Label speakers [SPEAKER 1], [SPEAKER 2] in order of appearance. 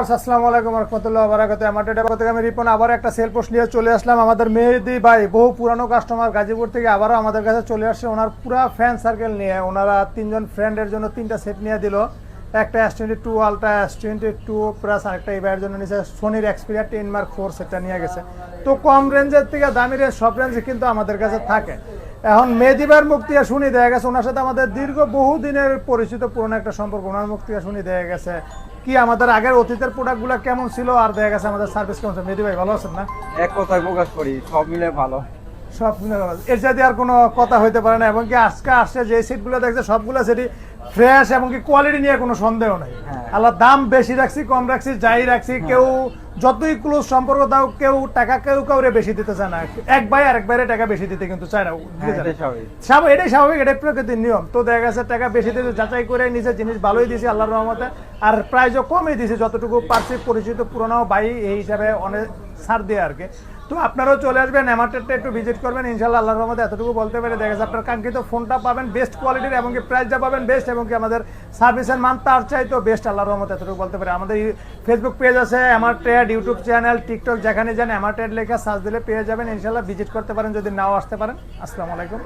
[SPEAKER 1] আসসালামু আলাইকুম রহমতুল্লাহ বারাকাত আমার ডেটা থেকে আমি রিপন, আবার একটা সেল পোস্ট নিয়ে চলে আসলাম আমাদের মেহেদি ভাই, বহু পুরানো কাস্টমার গাজীপুর থেকে আবারও আমাদের কাছে চলে আসছে। ওনার পুরা ফ্যান সার্কেল নিয়ে, ওনারা তিনজন ফ্রেন্ডের জন্য তিনটা সেট নিয়ে দিল। একটা S twenty two ultra S twenty two plus আরেকটা এই ভাইয়ের জন্য নিচে সোনির এক্সপিরিয়া টেন মার্ক ফোর সেটটা নিয়ে গেছে। তো কম রেঞ্জের থেকে দামি রেঞ্জ সব রেঞ্জে কিন্তু আমাদের কাছে থাকে। এখন মেদিবার মুক্তিয়া শুনি দেয়া গেছে। ওনার সাথে আমাদের দীর্ঘ বহু দিনের পরিচিত পুরনো একটা সম্পর্ক। ওনার মুক্তিয়া শুনি দেয়া গেছে। কি আমাদের আগের অতীতের প্রোডাক্টগুলো কেমন ছিল? আর দেখা গেছে আমাদের সার্ভিস কেমন মেদি ভাই ভালো আছেন না?
[SPEAKER 2] এক কথায় প্রকাশ করি সব মিলে ভালো।
[SPEAKER 1] সব মিলে ভালো। এর সাথে আর কোনো কথা হইতে পারে না। এবং কি আজকে আসছে যে সিটগুলো দেখছে সবগুলো সেটি ফ্রেশ এবং কি কোয়ালিটি নিয়ে কোনো সন্দেহ নাই
[SPEAKER 2] হ্যাঁ।
[SPEAKER 1] আল্লাহ দাম বেশি রাখছি কম রাখছি যাই রাখছি কেউ যতই ক্লোজ সম্পর্ক দাও কেউ টাকা কেউ কাউরে বেশি দিতে চায় না এক ভাই আর এক ভাইরে টাকা বেশি দিতে কিন্তু চায় না
[SPEAKER 2] হ্যাঁ। এটাই স্বাভাবিক।
[SPEAKER 1] এটাই স্বাভাবিক এটাই প্রকৃতির নিয়ম তো দেখা গেছে টাকা বেশি দিতে যাচাই করে নিজে জিনিস ভালোই দিয়েছি আল্লাহর রহমতে আর প্রাইজও কমই দিয়েছি যতটুকু পারছি পরিচিত পুরোনো ভাই এই হিসাবে অনেক ছাড় দিয়ে আর কি তো আপনারাও চলে আসবেন অ্যামার্টেডটা একটু ভিজিট করবেন ইনশাল্লাহ আল্লাহর রহমতে এতটুকু বলতে পারে দেখা যাচ্ছে। আপনার কাঙ্ক্ষিত ফোনটা পাবেন বেস্ট কোয়ালিটির এবং কি প্রাইসটা পাবেন বেস্ট এবং কি আমাদের সার্ভিসের মান তার চাই তো বেস্ট আল্লাহর রহমতে এতটুকু বলতে পারে। আমাদের ফেসবুক পেজ আছে অ্যামার্টেড ইউটিউব চ্যানেল টিকটক যেখানে যান অ্যামার্টেড লেখা সার্চ দিলে পেয়ে যাবেন ইনশাল্লাহ ভিজিট করতে পারেন, যদি নাও আসতে পারেন। আসসালামু আলাইকুম।